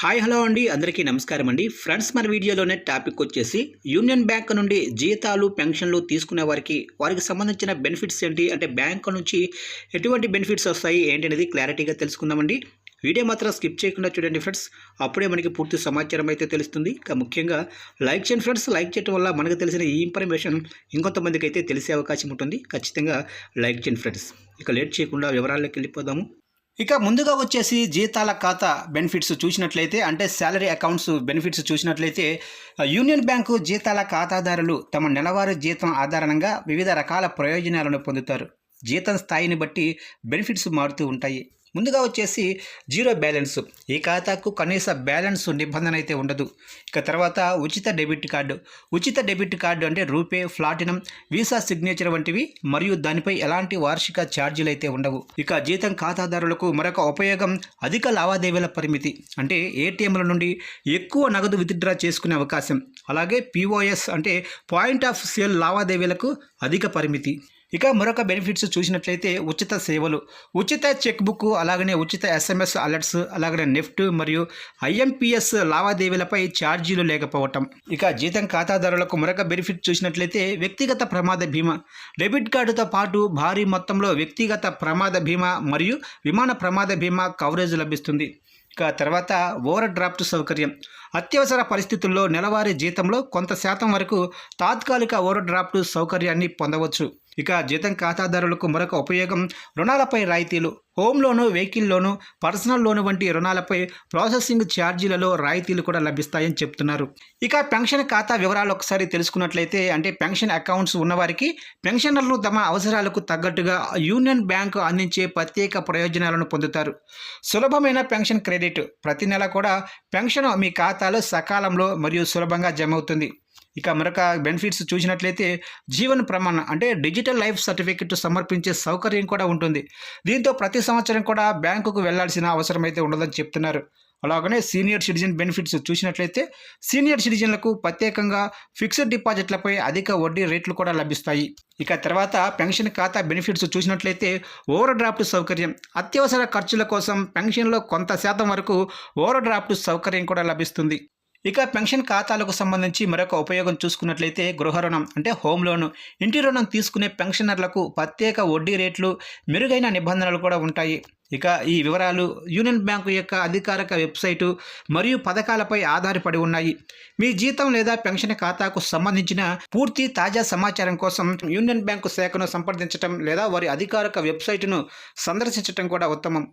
Hi hello అండి. అందరికీ నమస్కారం అండి. ఫ్రెండ్స్ మన వీడియోలోనే టాపిక్ వచ్చేసి యూనియన్ బ్యాంక్ నుండి జీతాలు పెన్షన్లు తీసుకునే వారికి వారికి సంబంధించిన బెనిఫిట్స్ ఏంటి? అంటే బ్యాంక్ నుంచి ఎటువంటి బెనిఫిట్స్ వస్తాయి? ఏంటి అనేది క్లారిటీగా తెలుసుకుందామండి. వీడియో మాత్రం స్కిప్ చేయకుండా చూడండి ఫ్రెండ్స్. అప్పుడే మనకి పూర్తి సమాచారం అయితే తెలుస్తుంది. ఇంకా ముఖ్యంగా లైక్ చేయండి ఫ్రెండ్స్. లైక్ చేయడం వల్ల మనకు తెలిసిన ఈ ఇన్ఫర్మేషన్ ఇంకొంతమందికి అయితే తెలిసే అవకాశం ఉంటుంది. ఖచ్చితంగా లైక్ చేయండి ఫ్రెండ్స్. ఇక లేట్ చేయకుండా వివరాల్లోకి వెళ్ళిపోదాము. ఇక ముందుగా వచ్చేసి జీతాల ఖాతా బెనిఫిట్స్ చూసినట్లయితే అంటే శాలరీ అకౌంట్స్ బెనిఫిట్స్ చూసినట్లయితే యూనియన్ బ్యాంకు జీతాల ఖాతాదారులు తమ నెలవారీ జీతం ఆధారంగా వివిధ రకాల ప్రయోజనాలను పొందుతారు. జీతం స్థాయిని బట్టి బెనిఫిట్స్ మారుతూ ఉంటాయి. ముందుగా వచ్చేసి జీరో బ్యాలెన్స్. ఈ ఖాతాకు కనీస బ్యాలెన్స్ నిబంధన అయితే ఉండదు. ఇక తర్వాత ఉచిత డెబిట్ కార్డు. ఉచిత డెబిట్ కార్డు అంటే రూపే ఫ్లాటినం వీసా సిగ్నేచర్ వంటివి మరియు దానిపై ఎలాంటి వార్షిక ఛార్జీలు అయితే ఉండవు. ఇక జీతం ఖాతాదారులకు మరొక ఉపయోగం అధిక లావాదేవీల పరిమితి. అంటే ఏటీఎంల నుండి ఎక్కువ నగదు విత్డ్రా చేసుకునే అవకాశం. అలాగే పిఓఎస్ అంటే పాయింట్ ఆఫ్ సేల్ లావాదేవీలకు అధిక పరిమితి. ఇక మరొక బెనిఫిట్స్ చూసినట్లయితే ఉచిత సేవలు. ఉచిత చెక్ బుక్ అలాగనే ఉచిత ఎస్ఎంఎస్ అలర్ట్స్ అలాగనే నెఫ్ట్ మరియు ఐఎంపిఎస్ లావాదేవీలపై ఛార్జీలు లేకపోవటం. ఇక జీతం ఖాతాదారులకు మరొక బెనిఫిట్ చూసినట్లయితే వ్యక్తిగత ప్రమాద బీమా డెబిట్ కార్డుతో పాటు భారీ మొత్తంలో వ్యక్తిగత ప్రమాద బీమా మరియు విమాన ప్రమాద బీమా కవరేజ్ లభిస్తుంది. ఇక తర్వాత ఓవర్ డ్రాఫ్ట్ సౌకర్యం. అత్యవసర పరిస్థితుల్లో నెలవారీ జీతంలో కొంత శాతం వరకు తాత్కాలిక ఓవర్ డ్రాఫ్ట్ సౌకర్యాన్ని పొందవచ్చు. ఇక జీతం ఖాతాదారులకు మరొక ఉపయోగం రుణాలపై రాయితీలు. Home loan vehicle loan personal loan వంటి రుణాలపై ప్రాసెసింగ్ ఛార్జీలలో రాయితీలు కూడా లభిస్తాయని చెప్తున్నారు. ఇక పెన్షన్ ఖాతా వివరాలు ఒకసారి తెలుసుకున్నట్లయితే అంటే పెన్షన్ అకౌంట్స్ ఉన్నవారికి పెన్షనర్లు తమ అవసరాలకు తగ్గట్టుగా యూనియన్ బ్యాంకు అందించే ప్రత్యేక ప్రయోజనాలను పొందుతారు. సులభమైన పెన్షన్ క్రెడిట్. ప్రతి నెల కూడా పెన్షన్ మీ ఖాతాలో సకాలంలో మరియు సులభంగా జమ అవుతుంది. ఇక మరొక బెనిఫిట్స్ చూసినట్లయితే జీవన ప్రమాణం అంటే డిజిటల్ లైఫ్ సర్టిఫికెట్ సమర్పించే సౌకర్యం కూడా ఉంటుంది. దీంతో ప్రతి సంవత్సరం కూడా బ్యాంకుకు వెళ్ళాల్సిన అవసరం అయితే ఉండదని చెప్తున్నారు. అలాగనే సీనియర్ సిటిజన్ బెనిఫిట్స్ చూసినట్లయితే సీనియర్ సిటిజన్లకు ప్రత్యేకంగా ఫిక్స్డ్ డిపాజిట్లపై అధిక వడ్డీ రేట్లు కూడా లభిస్తాయి. ఇక తర్వాత పెన్షన్ ఖాతా బెనిఫిట్స్ చూసినట్లయితే ఓవర్ డ్రాఫ్ట్ సౌకర్యం. అత్యవసర ఖర్చుల కోసం పెన్షన్లో కొంత శాతం వరకు ఓవర్ డ్రాఫ్ట్ సౌకర్యం కూడా లభిస్తుంది. ఇక పెన్షన్ ఖాతాలకు సంబంధించి మరొక ఉపయోగం చూసుకున్నట్లయితే గృహ రుణం అంటే హోమ్ లోన్. ఇంటి రుణం తీసుకునే పెన్షనర్లకు ప్రత్యేక వడ్డీ రేట్లు మెరుగైన నిబంధనలు కూడా ఉంటాయి. ఇక ఈ వివరాలు యూనియన్ బ్యాంకు యొక్క అధికారిక వెబ్సైటు మరియు పథకాలపై ఆధారపడి ఉన్నాయి. మీ జీతం లేదా పెన్షన్ ఖాతాకు సంబంధించిన పూర్తి తాజా సమాచారం కోసం యూనియన్ బ్యాంకు శాఖను సంప్రదించడం లేదా వారి అధికారిక వెబ్సైటును సందర్శించడం కూడా ఉత్తమం.